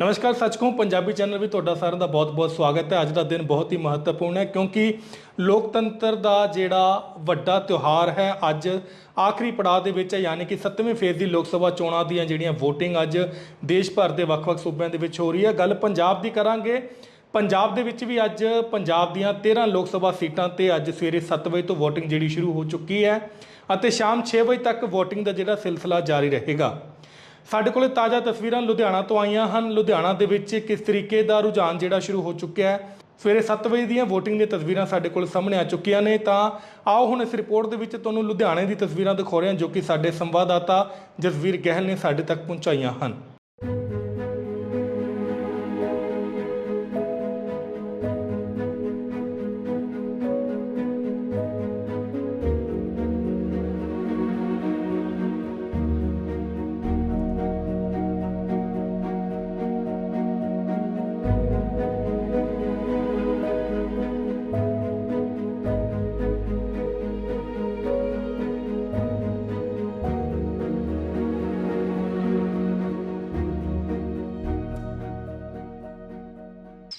ਨਮਸਕਾਰ ਸੱਚਖੋਂ ਪੰਜਾਬੀ ਚੈਨਲ ਵੀ ਤੁਹਾਡਾ ਸਾਰਿਆਂ ਦਾ ਬਹੁਤ-ਬਹੁਤ ਸਵਾਗਤ ਹੈ। ਅੱਜ ਦਾ ਦਿਨ ਬਹੁਤ ਹੀ ਮਹੱਤਵਪੂਰਨ ਹੈ ਕਿਉਂਕਿ ਲੋਕਤੰਤਰ ਦਾ ਜਿਹੜਾ ਵੱਡਾ ਤਿਉਹਾਰ ਹੈ, ਅੱਜ ਆਖਰੀ ਪੜਾਅ ਦੇ ਵਿੱਚ ਹੈ, ਯਾਨੀ ਕਿ 7ਵੇਂ ਫੇਜ਼ ਦੀ ਲੋਕ ਸਭਾ ਚੋਣਾਂ ਦੀਆਂ ਜਿਹੜੀਆਂ ਵੋਟਿੰਗ ਅੱਜ ਦੇਸ਼ ਭਰ ਦੇ ਵੱਖ-ਵੱਖ ਸੂਬਿਆਂ ਦੇ ਵਿੱਚ ਹੋ ਰਹੀ ਹੈ। ਗੱਲ ਪੰਜਾਬ ਦੀ ਕਰਾਂਗੇ। ਪੰਜਾਬ ਦੇ ਵਿੱਚ ਵੀ ਅੱਜ ਪੰਜਾਬ ਦੀਆਂ 13 ਲੋਕ ਸਭਾ ਸੀਟਾਂ ਤੇ ਅੱਜ ਸਵੇਰੇ 7 ਵਜੇ ਤੋਂ VOTING ਜਿਹੜੀ ਸ਼ੁਰੂ ਹੋ ਚੁੱਕੀ ਹੈ ਅਤੇ ਸ਼ਾਮ 6 ਵਜੇ ਤੱਕ VOTING ਦਾ ਜਿਹੜਾ ਸਿਲਸਿਲਾ ਜਾਰੀ ਰਹੇਗਾ। ਸਾਡੇ ਕੋਲੇ ਤਾਜ਼ਾ ਤਸਵੀਰਾਂ ਲੁਧਿਆਣਾ ਤੋਂ ਆਈਆਂ ਹਨ। ਲੁਧਿਆਣਾ ਦੇ ਵਿੱਚ ਕਿਸ ਤਰੀਕੇ ਦਾ ਰੁਝਾਨ ਜਿਹੜਾ ਸ਼ੁਰੂ ਹੋ ਚੁੱਕਿਆ ਹੈ? ਸਵੇਰੇ 7 ਵਜੇ ਦੀਆਂ VOTING ਦੀਆਂ ਤਸਵੀਰਾਂ ਸਾਡੇ ਕੋਲ ਸਾਹਮਣੇ ਆ ਚੁੱਕੀਆਂ ਨੇ। ਤਾਂ ਆਓ ਹੁਣ ਇਸ ਰਿਪੋਰਟ ਦੇ ਵਿੱਚ ਤੁਹਾਨੂੰ ਲੁਧਿਆਣੇ ਦੀ ਤਸਵੀਰਾਂ ਦਿਖਾ ਰਹੇ ਹਾਂ, ਜੋ ਕਿ ਸਾਡੇ ਸੰਵਾਦਦਾਤਾ ਜਸਵੀਰ ਗਹਿਲ ਨੇ ਸਾਡੇ ਤੱਕ ਪਹੁੰਚਾਈਆਂ ਹਨ।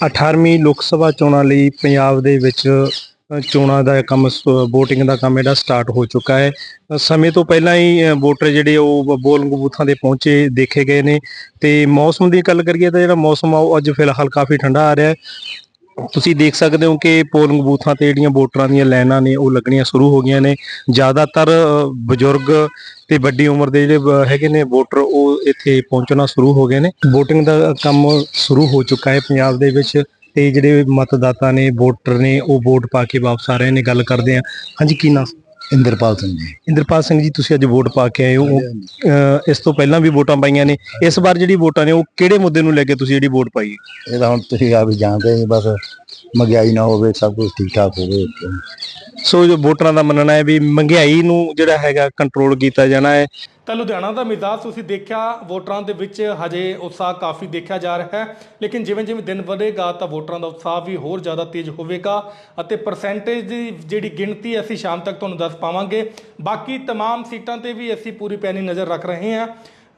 ਅਠਾਰਵੀਂ ਲੋਕ ਸਭਾ ਚੋਣਾਂ ਲਈ ਪੰਜਾਬ ਦੇ ਵਿੱਚ ਚੋਣਾਂ ਦਾ ਕੰਮ VOTING ਦਾ ਕੰਮ ਜਿਹੜਾ ਸਟਾਰਟ ਹੋ ਚੁੱਕਾ ਹੈ। ਸਮੇਂ ਤੋਂ ਪਹਿਲਾਂ ਹੀ ਵੋਟਰ ਜਿਹੜੇ ਉਹ ਬੋਲਿੰਗ ਬੂਥਾਂ 'ਤੇ ਪਹੁੰਚੇ, ਦੇਖੇ ਗਏ ਨੇ। ਤੇ ਮੌਸਮ ਦੀ ਗੱਲ ਕਰੀਏ ਤਾਂ ਜਿਹੜਾ ਮੌਸਮ ਆ ਉਹ ਅੱਜ ਫਿਲਹਾਲ ਕਾਫੀ ਠੰਡਾ ਆ ਰਿਹਾ ਹੈ। ਤੁਸੀਂ ਦੇਖ ਸਕਦੇ ਹੋ ਕਿ ਪੋਲਿੰਗ ਬੂਥਾਂ ਤੇ ਜਿਹੜੀਆਂ ਵੋਟਰਾਂ ਦੀਆਂ ਲਾਈਨਾਂ ਨੇ, ਉਹ ਲੱਗਣੀਆਂ ਸ਼ੁਰੂ ਹੋ ਗਈਆਂ ਨੇ। ਜ਼ਿਆਦਾਤਰ ਬਜ਼ੁਰਗ ਤੇ ਵੱਡੀ ਉਮਰ ਦੇ ਜਿਹੜੇ ਹੈਗੇ ਨੇ ਵੋਟਰ, ਉਹ ਇੱਥੇ ਪਹੁੰਚਣਾ ਸ਼ੁਰੂ ਹੋ ਗਏ ਨੇ। VOTING ਦਾ ਕੰਮ ਸ਼ੁਰੂ ਹੋ ਚੁੱਕਾ ਹੈ ਪੰਜਾਬ ਦੇ ਵਿੱਚ ਤੇ ਜਿਹੜੇ ਮਤਦਾਤਾ ਨੇ, ਵੋਟਰ ਨੇ, ਉਹ ਵੋਟ ਪਾ ਕੇ ਵਾਪਸ ਆ ਰਹੇ ਨੇ। ਗੱਲ ਕਰਦੇ ਆ ਹਾਂਜੀ, ਕੀ ਨਾਮ ਇੰਦਰਪਾਲ ਸਿੰਘ ਜੀ। ਇੰਦਰਪਾਲ ਸਿੰਘ ਜੀ ਤੁਸੀਂ ਅੱਜ ਵੋਟ ਪਾ ਕੇ ਆਏ ਹੋ। ਅ, ਇਸ ਤੋਂ ਪਹਿਲਾਂ ਵੀ ਵੋਟਾਂ ਪਾਈਆਂ ਨੇ। ਇਸ ਵਾਰ ਜਿਹੜੀ ਵੋਟਾਂ ਨੇ ਉਹ ਕਿਹੜੇ ਮੁੱਦੇ ਨੂੰ ਲੈ ਕੇ ਤੁਸੀਂ ਜਿਹੜੀ ਵੋਟ ਪਾਈ ਹੈ? ਇਹਦਾ ਹੁਣ ਤੁਸੀਂ ਆਪ ਹੀ ਜਾਣਦੇ ਜੀ ਬਸ ਮਹਿੰਗਾਈ ਨਾ ਹੋਵੇ ਸਭ ਕੁਝ ਠੀਕ ਠਾਕ ਹੋਵੇ ਸੋ ਜੋ ਵੋਟਰਾਂ ਦਾ ਮੰਨਣਾ ਹੈ ਵੀ ਮਹਿੰਗਾਈ ਨੂੰ ਜਿਹੜਾ ਹੈਗਾ ਕੰਟਰੋਲ ਕੀਤਾ ਜਾਣਾ ਹੈ ਤਾਂ ਲੁਧਿਆਣਾ ਦਾ ਮਿਜ਼ਾਜ ਤੁਸੀਂ ਦੇਖਿਆ ਵੋਟਰਾਂ ਦੇ ਵਿੱਚ ਹਜੇ ਉਤਸ਼ਾਹ ਕਾਫੀ ਦੇਖਿਆ ਜਾ ਰਿਹਾ ਹੈ ਲੇਕਿਨ ਜਿਵੇਂ ਜਿਵੇਂ ਦਿਨ ਵਧੇਗਾ ਤਾਂ ਵੋਟਰਾਂ ਦਾ ਉਤਸ਼ਾਹ ਵੀ ਹੋਰ ਜ਼ਿਆਦਾ ਤੇਜ਼ ਹੋਵੇਗਾ ਅਤੇ ਪਰਸੈਂਟੇਜ ਦੀ ਜਿਹੜੀ ਗਿਣਤੀ ਅਸੀਂ ਸ਼ਾਮ ਤੱਕ ਤੁਹਾਨੂੰ ਦੱਸ ਪਾਵਾਂਗੇ ਬਾਕੀ तमाम ਸੀਟਾਂ ਤੇ ਵੀ ਅਸੀਂ ਪੂਰੀ ਪੈਣੀ ਨਜ਼ਰ ਰੱਖ ਰਹੇ ਹਾਂ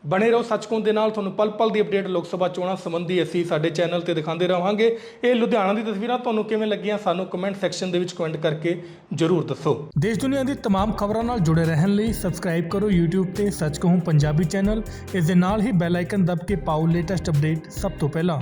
ਬਣੇ ਰਹੋ ਸੱਚਕੁੰਦ ਦੇ ਨਾਲ ਤੁਹਾਨੂੰ ਪਲ ਪਲ ਦੀ ਅਪਡੇਟ ਲੋਕ ਸਭਾ ਚੋਣਾਂ ਸੰਬੰਧੀ ਅਸੀਂ ਸਾਡੇ ਚੈਨਲ ਤੇ ਦਿਖਾਉਂਦੇ ਰਹਾਂਗੇ ਇਹ ਲੁਧਿਆਣਾ ਦੀ ਤਸਵੀਰਾਂ ਤੁਹਾਨੂੰ ਕਿਵੇਂ ਲੱਗੀਆਂ ਸਾਨੂੰ ਕਮੈਂਟ ਸੈਕਸ਼ਨ ਦੇ ਵਿੱਚ ਕਮੈਂਟ ਕਰਕੇ ਜਰੂਰ ਦੱਸੋ ਦੇਸ਼ ਦੁਨੀਆ ਦੀ तमाम ਖਬਰਾਂ ਨਾਲ ਜੁੜੇ ਰਹਿਣ ਲਈ ਸਬਸਕ੍ਰਾਈਬ ਕਰੋ YouTube ਤੇ ਸੱਚ ਕਹੂੰ ਪੰਜਾਬੀ ਚੈਨਲ ਇਸ ਦੇ ਨਾਲ ਹੀ ਬੈਲ ਆਈਕਨ ਦਬ ਕੇ ਪਾਓ ਲੇਟੈਸਟ ਅਪਡੇਟ ਸਭ ਤੋਂ ਪਹਿਲਾਂ